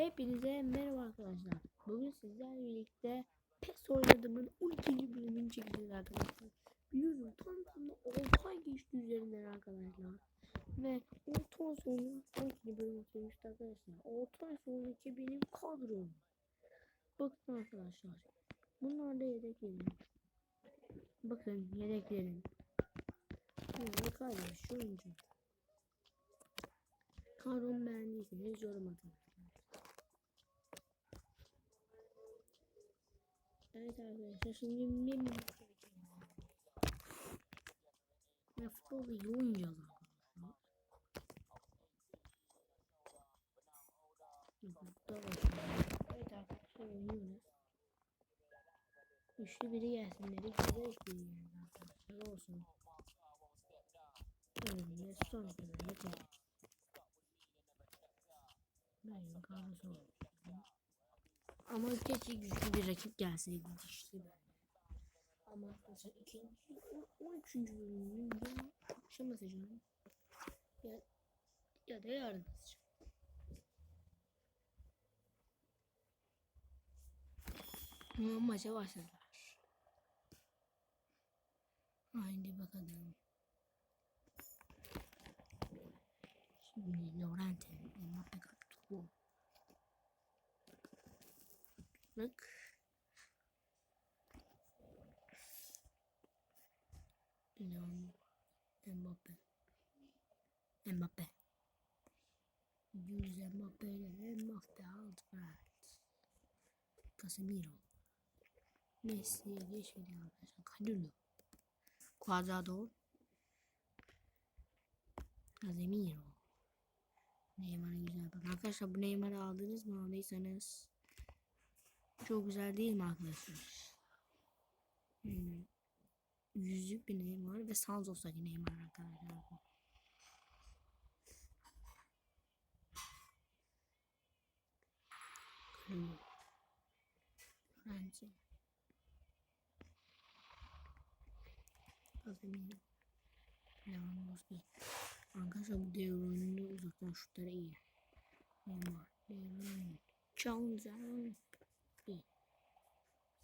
Hepinize merhaba arkadaşlar. Bugün sizlerle birlikte PES oynadığımın 12. bölümünü çekeceğiz arkadaşlar. Biliyorum tam tamına 6 ay geçti üzerinden arkadaşlar. Ve 6 ay sonra 12. bölüm çekmişti arkadaşlar. 6 ay sonraki benim kadrom. Bakın arkadaşlar. Bunlar da yedeklerim. Bakın yedeklerim. Ne kadar şu oyuncu. Kadromu beğendiyseniz yorum atın. Evet arkadaşlar şimdi bir ya futbolda iyi oynayacağız. Burada başlayalım. Evet arkadaşlar oynuyoruz. Üçlü biri gelsin dedik. Güzel üçlü geldi arkadaşlar olsun. Önümde son kadar yeter. Ben kahvesi olmuş. Ama keşke güçlü bir rakip gelseydi böyle. Ama arkadaşlar ikinci, o- 13. bölümünü ya akşam atacağım. Ya, ya da yarın atacağım. Ama maça başladılar. Haydi bakalım. Şimdi Laurenti, Mbappe kaptı Bak. Leon Mbappe. Mbappe. Yüz Mbappe ile Mbappe aldı evet. Casemiro. Messi'ye geçmedi arkadaşlar. Kadulu. Cuadrado. Casemiro. Neymar'a güzel bak. Arkadaşlar bu Neymar'ı aldınız mı? Aldıysanız çok güzel değil mi arkadaşlar? Hmm. Yüzlük bir Neymar ve Sanzos'taki Neymar arkadaşlar. bu. Hmm. Bence. Casemiro. Lewandowski. Arkadaşlar bu devre uzaktan şutları iyi. Neymar. Devre oyunu.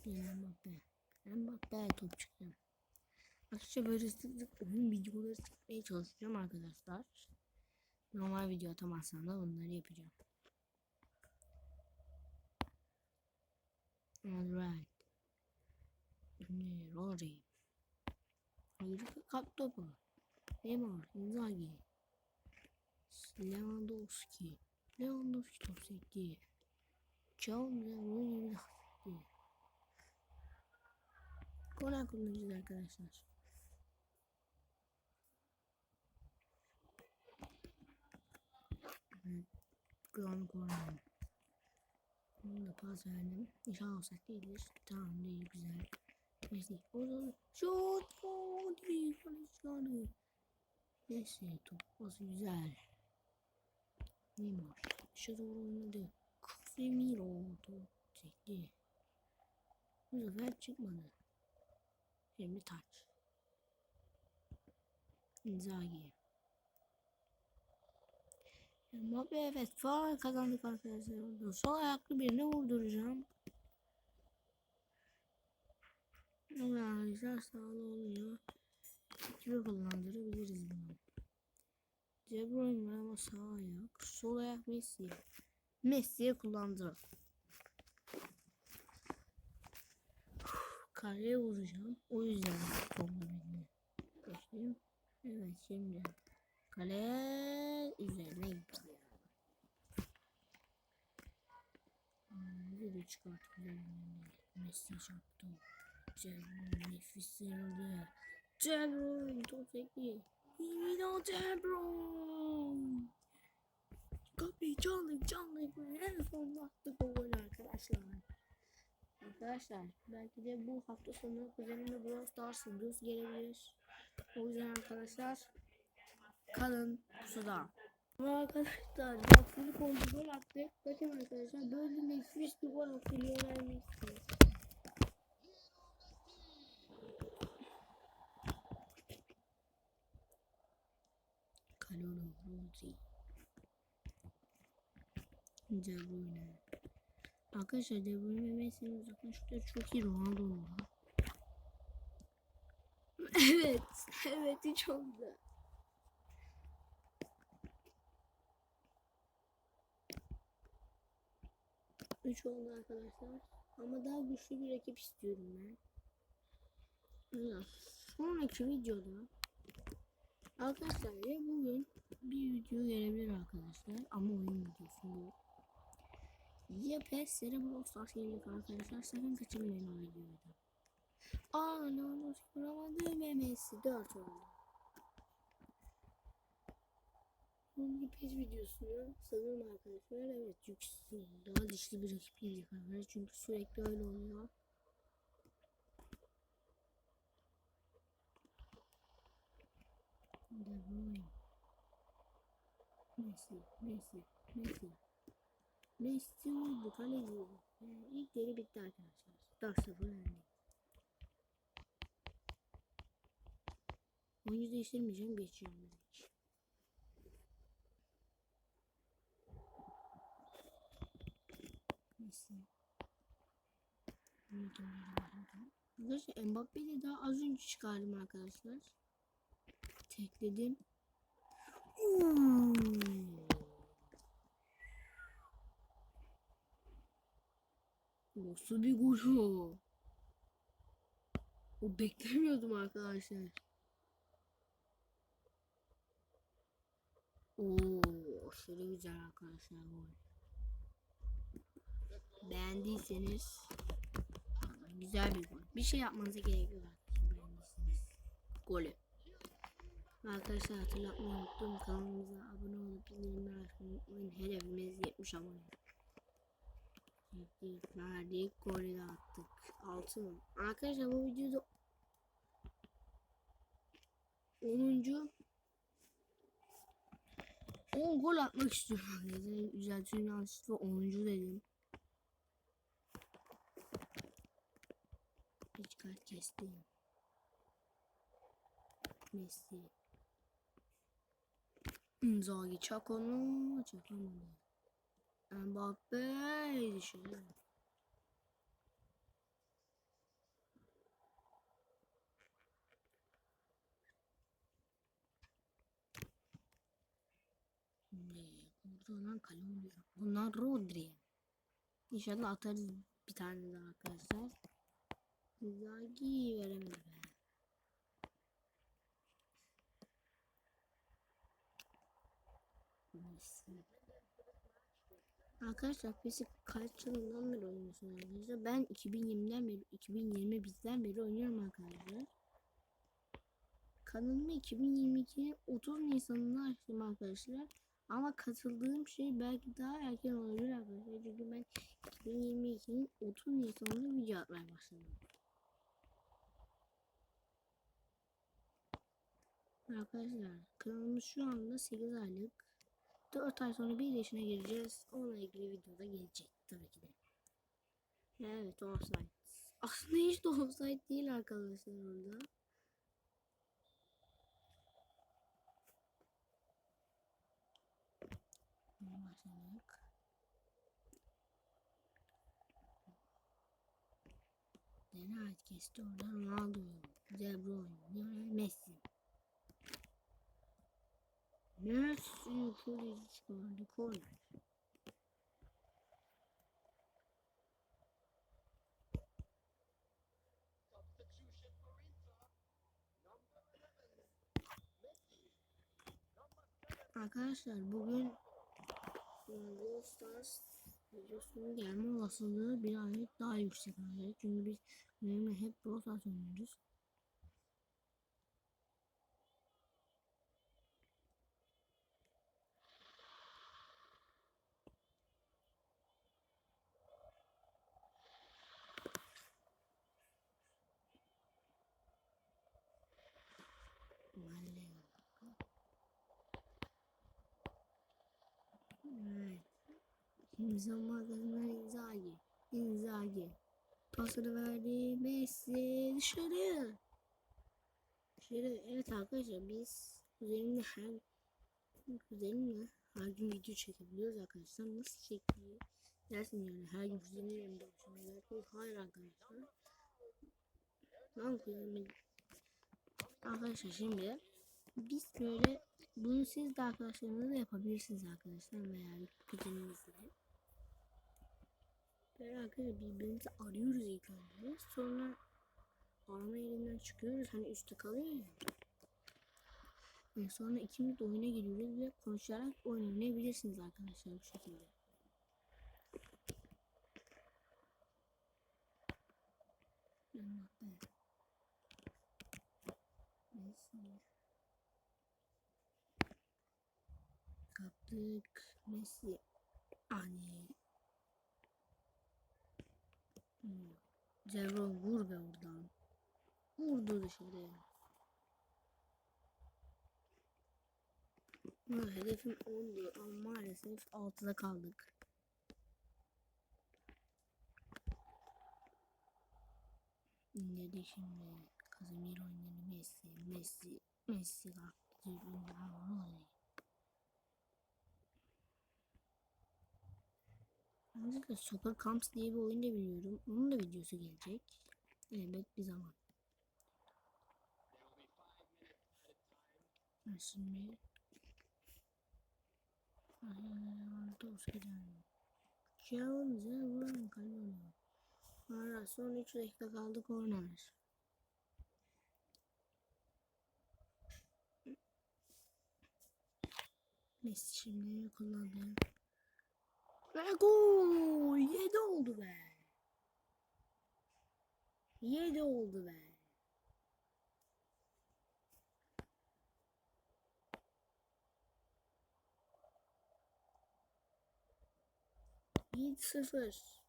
İyi. Yine Mbappe. Mbappe top çıktı. Arkadaşlar böyle sık sık videoları çekmeye çalışacağım arkadaşlar. Normal video atamazsam da bunları yapacağım. Alright. Rory. Ayrıca kap topu. Neymar, Inzaghi. Lewandowski. Lewandowski top sekti. Chongzheng oyunu bir sekti. Konak kullanacağız arkadaşlar. Evet. Kulağını kullanalım. Bunu da pas verdim. İnşallah olsak değildir. Tamam değil güzel. Messi. Orada şut. Oo, değil. Çalışkanı. Messi top pası güzel. Neymar. Doğru oynadı. Casemiro top çekti. Bu sefer çıkmadı. Şimdi taç. Inzaghi. Mbappe evet faal kazandık arkadaşlar. Sol ayaklı birine vurduracağım. Ama arkadaşlar sağlı oluyor. Gibi kullandırabiliriz bunu. De Bruyne ama sağ ayak. Sol ayak Messi. Messi'ye kullandı. Kaleye vuracağım. O yüzden bomba beni. Geçtim. Evet şimdi. Kale üzerine gitti. Bir de çıkartıp üzerine. Messi çarptı. Cebron nefis sarıldı. Cebron top sekti. Yine Cebron. Kapıyı çaldık çaldık Arkadaşlar belki de bu hafta sonu kuzenimle Brawl Stars videosu gelebilir. O yüzden arkadaşlar kalın suda. Ama arkadaşlar oldu gol attı. Bakın arkadaşlar böyle nefis bir gol attı Lionel Messi. Kalulu Rozi. De. Arkadaşlar De Bruyne Messi'nin uzaktan çok iyi Ronaldo'nun da. evet. Evet çok güzel. Üç oldu arkadaşlar. Ama daha güçlü bir rakip istiyorum ben. Sonraki videoda Arkadaşlar ya bugün bir video gelebilir arkadaşlar ama oyun videosu bu. Da Brawl Stars gelecek arkadaşlar sakın kaçırmayın o videoyu da. Aa ne olur vuramadım MMS'i 4 oldu. Bu PES videosunu sanırım arkadaşlar evet yüksek daha dişli bir rakip gelecek arkadaşlar çünkü sürekli öyle oluyor. De Bruyne. Messi, Messi vurdu kaleci. Yani ilk deri bitti arkadaşlar. 4-0 önde. Oyuncu değiştirmeyeceğim geçeceğim direkt. Messi. Arkadaşlar Mbappe'yi daha az önce çıkardım arkadaşlar tekledim. Hmm. Nasıl bir gol o? Beklemiyordum arkadaşlar. Oo, aşırı güzel arkadaşlar gol. Beğendiyseniz güzel bir gol. Bir şey yapmanıza gerek yok beğendiyseniz. Golü. Arkadaşlar hatırlatmayı unuttum. Kanalımıza abone olup bildirimleri açmayı unutmayın. Hedefimiz 70 abone. Verdik, verdik, golü de attık. 6 mı? Arkadaşlar bu videoda 10. 10 gol atmak istiyorum arkadaşlar. Düzeltiyorum yanlışlıkla 10. dedim. Hiç kart kestim. Messi. Inzaghi çak onu çakamadı. Mbappe. Ne? Burada lan kale oluyor. Bunlar Rodri. İnşallah atarız bir tane daha arkadaşlar. Inzaghi veremedi be. Messi. Arkadaşlar PES'i kaç yılından beri oynuyorsun arkadaşlar? Ben 2020'den beri 2021'den beri oynuyorum arkadaşlar. Kanalımı 2022'nin 30 Nisan'ında açtım arkadaşlar. Ama katıldığım şey belki daha erken olabilir arkadaşlar. Çünkü ben 2022'nin 30 Nisan'ında video atmaya başladım. Arkadaşlar kanalımız şu anda 8 aylık. 4 ay sonra 1 yaşına gireceğiz. Onunla ilgili videoda gelecek tabii ki de. Evet offside. Aslında hiç de offside değil arkadaşlar orada. Başladık. Denayet kesti oradan Ronaldo. De Bruyne. Messi. Messi şöyle çıkardı koy. Arkadaşlar bugün Brawl Stars videosunun gelme olasılığı birazcık daha yüksek arkadaşlar. Çünkü biz benimle hep Brawl Stars oynuyoruz. Vallahi. Evet. Şimdi zamanlarından Inzaghi. Inzaghi. Pasını verdi. Messi dışarı. Dışarı. Evet arkadaşlar biz kuzenimle her kuzenimle her gün video çekebiliyoruz arkadaşlar. Nasıl çekiyor? Dersin yani her gün kuzeniyle başlıyor. Hayır arkadaşlar. Ben kuzenime Arkadaşlar şimdi biz böyle bunu siz de arkadaşlarınızla yapabilirsiniz arkadaşlar veya kuzeninizle. Böyle arkadaşlar birbirimizi arıyoruz ilk önce. Sonra arama yerinden çıkıyoruz. Hani üstte kalıyor ya. Ve sonra ikimiz de oyuna giriyoruz ve konuşarak oynayabilirsiniz arkadaşlar bu şekilde. Anlattım. Neyse. Kaptık. Messi. Ani. Hmm. Cevron vur be oradan. Vurdu dışarı. Ha, hedefim 10'du ama maalesef 6'da kaldık. İndirdi şimdi. Casemiro indirdi Messi. Messi. Messi kalktı. Ayrıca Soccer Camps diye bir oyun da biliyorum. Onun da videosu gelecek. Elbet bir zaman. Şimdi. Şahın zevran kalıyor. Ara son 3 dakika kaldı korner. Messi şimdi kullandı. Ve gol! 7 oldu be. 7 oldu be. Yedi sıfır.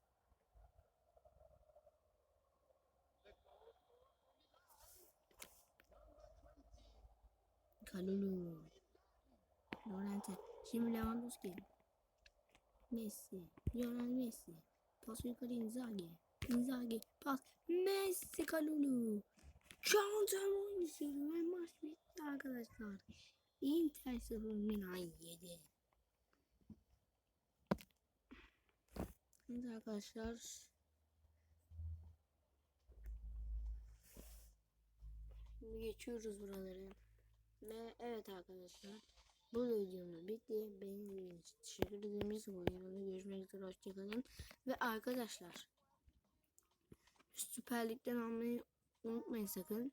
Kalulu. Lorente. Şimdi Lewandowski. Messi. Lionel Messi. Pas yukarı Inzaghi. Inzaghi. Pas. Messi Kalulu. Counter oyuncusu ve maç bitti arkadaşlar. Inter 0 Milan 7. Evet arkadaşlar. Şimdi geçiyoruz buraları. Ve evet arkadaşlar. Bu videomuz bitti. Benim teşekkür ederim. Videoda görüşmek üzere. Hoşçakalın. Ve arkadaşlar. Süper Lig'den almayı unutmayın sakın.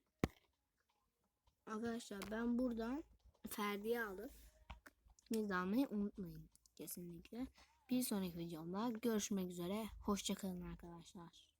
Arkadaşlar ben buradan Ferdi'yi alıp siz almayı unutmayın. Kesinlikle. Bir sonraki videomda görüşmek üzere. Hoşçakalın arkadaşlar.